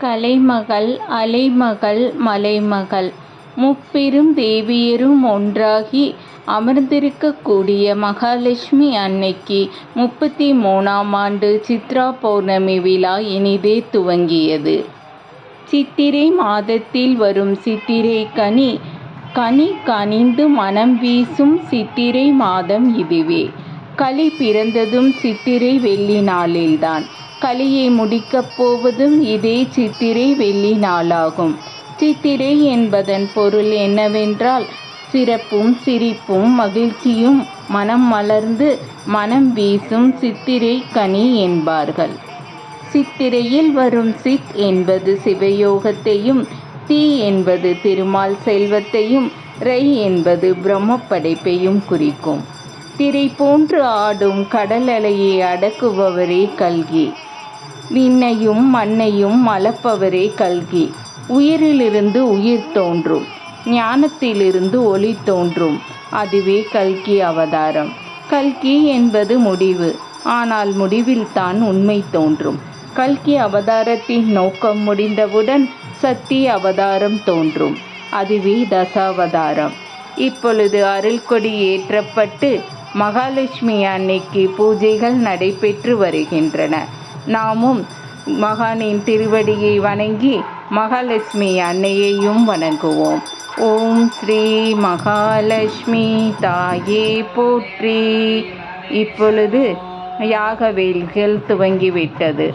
கலைமகள் அலைமகள் மலைமகள் முப்பெரும் தேவியரும் ஒன்றாகி அமர்ந்திருக்கக்கூடிய மகாலட்சுமி அன்னைக்கு முப்பத்தி மூணாம் ஆண்டு சித்ரா பௌர்ணமி விழா இனிதே துவங்கியது. சித்திரை மாதத்தில் வரும் சித்திரை கனி கனி கனிந்து மனம் வீசும் சித்திரை மாதம் இதுவே. களி பிறந்ததும் சித்திரை வெள்ளி நாளில்தான். கலியை முடிக்கப் போவதும் இதே சித்திரை வெள்ளி நாளாகும். சித்திரை என்பதன் பொருள் என்னவென்றால் சிறப்பும் சிரிப்பும் மகிழ்ச்சியும் மனம் மலர்ந்து மனம் வீசும் சித்திரை கனி என்பார்கள். சித்திரையில் வரும் சித் என்பது சிவயோகத்தையும் தீ என்பது திருமால் செல்வத்தையும் ரை என்பது பிரம்ம படைப்பையும் குறிக்கும். திரை போன்று ஆடும் கடல் அலையை அடக்குபவரே கல்கி. விண்ணையும் மண்ணையும் அளப்பவரே கல்கி. உயிரிலிருந்து உயிர் தோன்றும். ஞானத்திலிருந்து ஒளி தோன்றும். அதுவே கல்கி அவதாரம். கல்கி என்பது முடிவு. ஆனால் முடிவில்தான் உண்மை தோன்றும். கல்கி அவதாரத்தின் நோக்கம் முடிந்தவுடன் சக்தி அவதாரம் தோன்றும். அதுவே தசாவதாரம். இப்பொழுது அருள்கொடி ஏற்றப்பட்டு மகாலட்சுமி அன்னைக்கு பூஜைகள் நடைபெற்று வருகின்றன. நாமும் மகானின் திருவடியை வணங்கி மகாலட்சுமி அன்னையையும் வணங்குவோம். ஓம் ஸ்ரீ மகாலட்சுமி தாயே போற்றி. இப்பொழுது யாகவேள்கள் துவங்கிவிட்டது.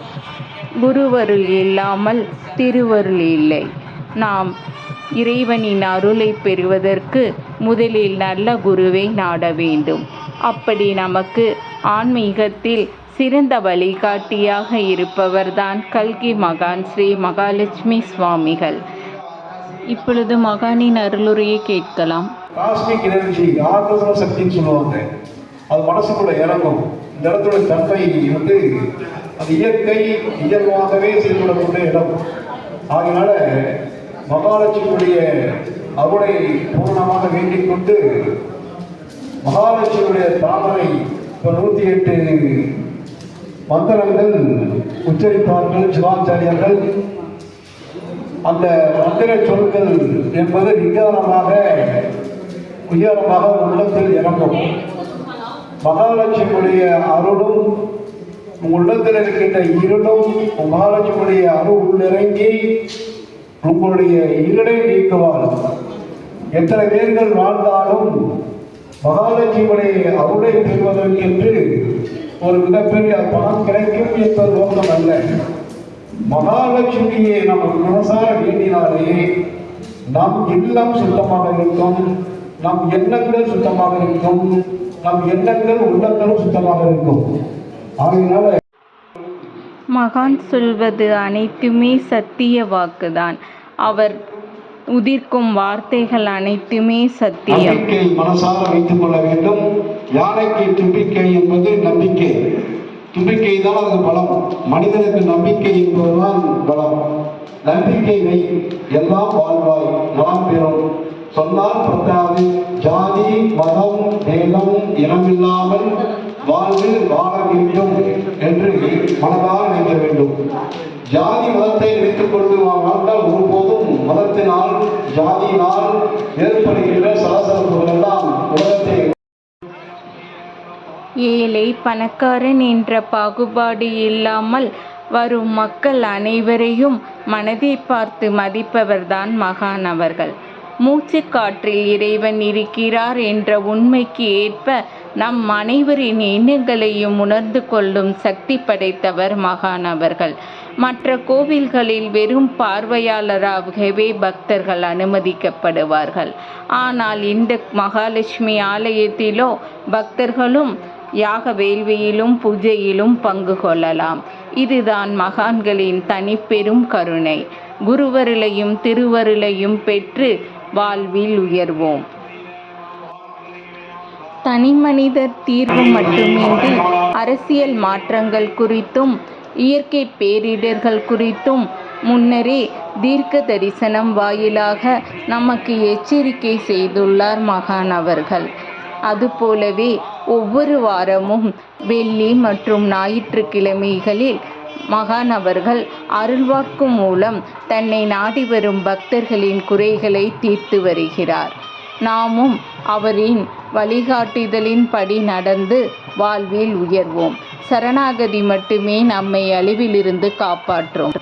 குருவருள் இல்லாமல் திருவருள் இல்லை. நாம் இறைவனின் அருளைப் பெறுவதற்கு முதலில் நல்ல குருவை நாட வேண்டும். அப்படி நமக்கு ஆன்மீகத்தில் சிறந்த வழிகாட்டியாக இருப்பவர்தான் கல்கி மகான் ஸ்ரீ மகாலட்சுமி சுவாமிகள். இப்பொழுது மகானின் அருளுரையை கேட்கலாம். காஸ்மிக் எனர்ஜி ஆகர்ஷண சக்தின்னு சொல்லுவாங்க அது மனசுக்குள்ள இறங்கும் இந்த இடத்தோட தன்மை வந்து அது இயற்கை இயல்பாகவே செயல்படக்கூடிய இடம் ஆகையினால மகாலட்சுமியுடைய அருளை பூர்ணமாக வேண்டிக் கொண்டு மகாலட்சுமியுடைய தாமரை இப்போ நூற்றி எட்டு மந்திரங்கள் உச்சரிப்பார்கள் சிவாச்சாரியர்கள். அந்த மந்திர சொற்கள் என்பது நிதானமாக உயரமாக உள்ளத்தில் இறங்கும். மகாலட்சுமியுடைய அருளும் உள்ளத்தில் இருக்கின்ற இருளும் மகாலட்சுமியுடைய அருள் உள்ளிறங்கி உங்களுடைய இருளை நீக்குவார். எத்தனை பேர்கள் வாழ்ந்தாலும் மகாலட்சுமியுடைய அருளை பெறுவதற்கென்று ஒரு மிகப்பெரிய பணம் கிடைக்கும் என்பது நோக்கம் அல்ல மகாலட்சுமியை நம்ம மனசார வேண்டினாலே நம் இல்லம் சுத்தமாக இருக்கும் நம் எண்ணங்கள் சுத்தமாக இருக்கும் நம் எண்ணங்கள் உள்ளங்களும் சுத்தமாக இருக்கும் ஆகையினால மகான் சொல்வது அனைத்துமே சத்திய வாக்குதான். அவர் உதிர்க்கும் வார்த்தைகள் அனைத்துமே சத்தியம். மனசார வைத்துக் கொள்ள வேண்டும் யானைக்கு தும்பிக்கை என்பது நம்பிக்கை. தும்பிக்கை தான் அது பலம். மனிதனுக்கு நம்பிக்கை என்பதுதான் பலம். நம்பிக்கை வை. எல்லாம் வாழ்வாய். நாம் பெறும். சொன்னால் பத்தாது. ஜாதி மதம் தேகம் இனமில்லாமல் வாழ்வில் வாழ வேண்டும் என்று மனதாக நினைக்க வேண்டும். ஜாதி மதத்தை நினைத்துக் கொண்டு வாழ்ந்தால் ஒருபோதும் மதத்தினால் ஜாதியினால் ஏற்படுகின்ற ஏழை பணக்காரன் என்ற பாகுபாடு இல்லாமல் வரும் மக்கள் அனைவரையும் மனதை பார்த்து மதிப்பவர்தான் மகான் அவர்கள். மூச்சுக் காற்றில் இறைவன் இருக்கிறார் என்ற உண்மைக்கு ஏற்ப நம் அனைவரின் எண்ணங்களையும் உணர்ந்து கொள்ளும் சக்தி படைத்தவர் மகான் அவர்கள். மற்ற கோவில்களில் வெறும் பார்வையாளராகவே பக்தர்கள் அனுமதிக்கப்படுவார்கள். ஆனால் இந்த மகாலட்சுமி ஆலயத்திலோ பக்தர்களும் யாக வேள்வியிலும் பூஜையிலும் பங்கு கொள்ளலாம். இதுதான் மகான்களின் தனிப்பெரும் கருணை. குருவருளையும் திருவருளையும் பெற்று வாழ்வில் உயர்வோம். தனிமனிதர் தீர்வு மட்டுமின்றி அரசியல் மாற்றங்கள் குறித்தும் இயற்கை பேரிடர்கள் குறித்தும் முன்னரே தீர்க்க தரிசனம் வாயிலாக நமக்கு எச்சரிக்கை செய்துள்ளார் மகான் அவர்கள். அதுபோலவே ஒவ்வொரு வாரமும் வெள்ளி மற்றும் ஞாயிற்றுக்கிழமைகளில் மகான் அவர்கள் அருள்வாக்கு மூலம் தன்னை நாடி வரும் பக்தர்களின் குறைகளை தீர்த்து வருகிறார். நாமும் அவரின் வழிகாட்டுதலின்படி நடந்து வாழ்வில் உயர்வோம். சரணாகதி மட்டுமே நம்மை அழிவிலிருந்து காப்பாற்றும்.